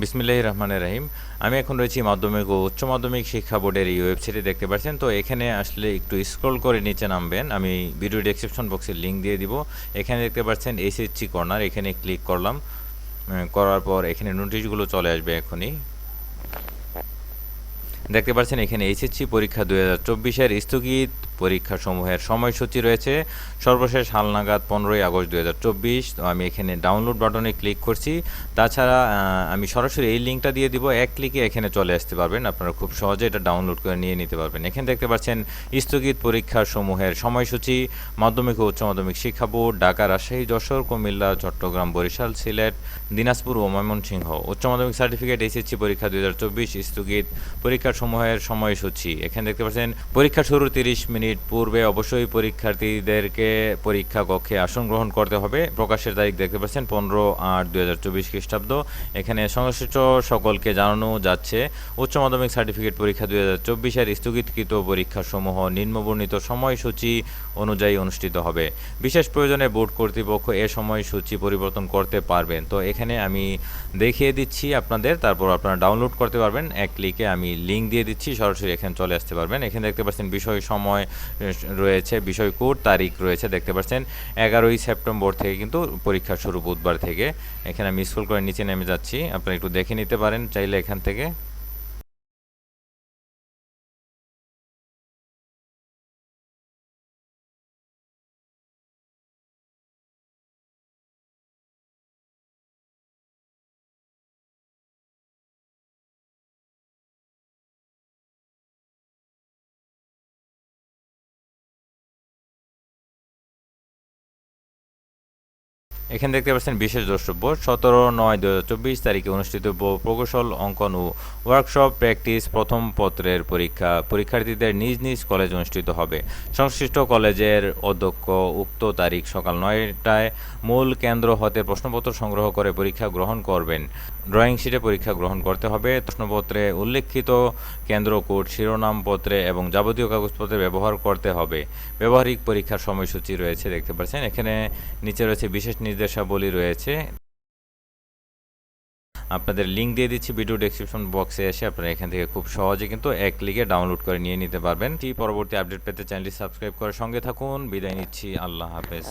বিসমিল্লাহ রহমানের রহিম। আমি এখন রয়েছি মাধ্যমিক ও উচ্চ মাধ্যমিক শিক্ষা বোর্ডের এই ওয়েবসাইটে দেখতে পাচ্ছেন। তো এখানে আসলে একটু স্ক্রল করে নিচে নামবেন। আমি ভিডিও ডেসক্রিপশন বক্সের লিঙ্ক দিয়ে দিব। এখানে দেখতে পাচ্ছেন এসএসসি কর্নার এখানে ক্লিক করলাম। করার পর এখানে নোটিশগুলো চলে আসবে এখনই। দেখতে পাচ্ছেন এখানে এইচএসসি পরীক্ষা দু হাজার চব্বিশের স্থগিত পরীক্ষা সমূহের সময়সূচি রয়েছে। সর্বশেষ হালনাগাদ পনেরোই আগস্ট তো আমি এখানে ডাউনলোড বাটনে ক্লিক করছি। তাছাড়া আমি সরাসরি এই লিঙ্কটা দিয়ে দিব। এক ক্লিকে এখানে চলে আসতে পারবেন। আপনারা খুব সহজে এটা ডাউনলোড করে নিয়ে নিতে পারবেন। এখানে দেখতে পাচ্ছেন স্থগিত পরীক্ষা সমূহের সময়সূচি। মাধ্যমিক ও উচ্চ মাধ্যমিক শিক্ষা বোর্ড, ঢাকা, রাজশাহী, যশোর, কুমিল্লা, চট্টগ্রাম, বরিশাল, সিলেট, দিনাজপুর ও ময়মনসিংহ। উচ্চ মাধ্যমিক সার্টিফিকেট, এসএসসি পরীক্ষা দুই হাজার চব্বিশ স্থগিত পরীক্ষা সমূহের সময়সূচি। এখানে দেখতে পাচ্ছেন, পরীক্ষা শুরুর তিরিশ মিনিট পূর্বে অবশ্যই পরীক্ষার্থীদেরকে পরীক্ষা কক্ষে আসন গ্রহণ করতে হবে। প্রকাশের তারিখ দেখতে পাচ্ছেন, পনেরো আট দুই হাজার চব্বিশ খ্রিস্টাব্দ। এখানে সংশ্লিষ্ট সকলকে জানানো যাচ্ছে, উচ্চ মাধ্যমিক সার্টিফিকেট পরীক্ষা দুই হাজার চব্বিশের স্থগিতকৃত পরীক্ষাসমূহ নিম্নবর্ণিত সময়সূচি অনুযায়ী অনুষ্ঠিত হবে। বিশেষ প্রয়োজনে বোর্ড কর্তৃপক্ষ এ সময়সূচি পরিবর্তন করতে পারবেন। তো এখানে আমি দেখিয়ে দিচ্ছি আপনাদের, তারপর আপনারা ডাউনলোড করতে পারবেন। এক ক্লিকে আমি লিঙ্ক দিয়ে দিচ্ছি, সরাসরি এখানে চলে আসতে পারবেন। এখানে দেখতে পাচ্ছেন বিষয়, সময় রয়েছে বিষয় কোড তারিখ রয়েছে, দেখতে পাচ্ছেন। এগারোই সেপ্টেম্বর থেকে কিন্তু পরীক্ষা শুরু বুধবার থেকে। এখানে মিস স্কুল করে নিচে নেমে যাচ্ছি। আপনারা একটু দেখে নিতে পারেন, চাইলে এখান থেকে। এখানে দেখতে পাচ্ছেন বিশেষ দ্রষ্টব্য, সতেরো নয় দু চব্বিশ তারিখে অনুষ্ঠিত প্রকৌশল, অঙ্কন ও ওয়ার্কশপ প্র্যাকটিস প্রথম পত্রের পরীক্ষা। পরীক্ষার্থীদের নিজ নিজ কলেজ অনুষ্ঠিত হবে। সংশ্লিষ্ট কলেজের অধ্যক্ষ উক্ত তারিখ সকাল নয়টায় মূল কেন্দ্র হতে প্রশ্নপত্র সংগ্রহ করে পরীক্ষা গ্রহণ করবেন। ড্রয়িং শিটে পরীক্ষা গ্রহণ করতে হবে। প্রশ্নপত্রে উল্লেখিত কেন্দ্র কোড শিরোনামপত্রে এবং যাবতীয় কাগজপত্রে ব্যবহার করতে হবে। ব্যবহারিক পরীক্ষার সময়সূচি রয়েছে, দেখতে পাচ্ছেন। এখানে নিচে রয়েছে বিশেষ নির্দেশাবলী রয়েছে। আপনাদের লিঙ্ক দিয়ে দিচ্ছি ভিডিও ডিসক্রিপশন বক্সে এসে আপনারা এখান থেকে খুব সহজে কিন্তু এক ক্লিকে ডাউনলোড করে নিয়ে নিতে পারবেন। পরবর্তী আপডেট পেতে চ্যানেলটি সাবস্ক্রাইব করে সঙ্গে থাকুন। বিদায় নিচ্ছি। আল্লাহ হাফেজ।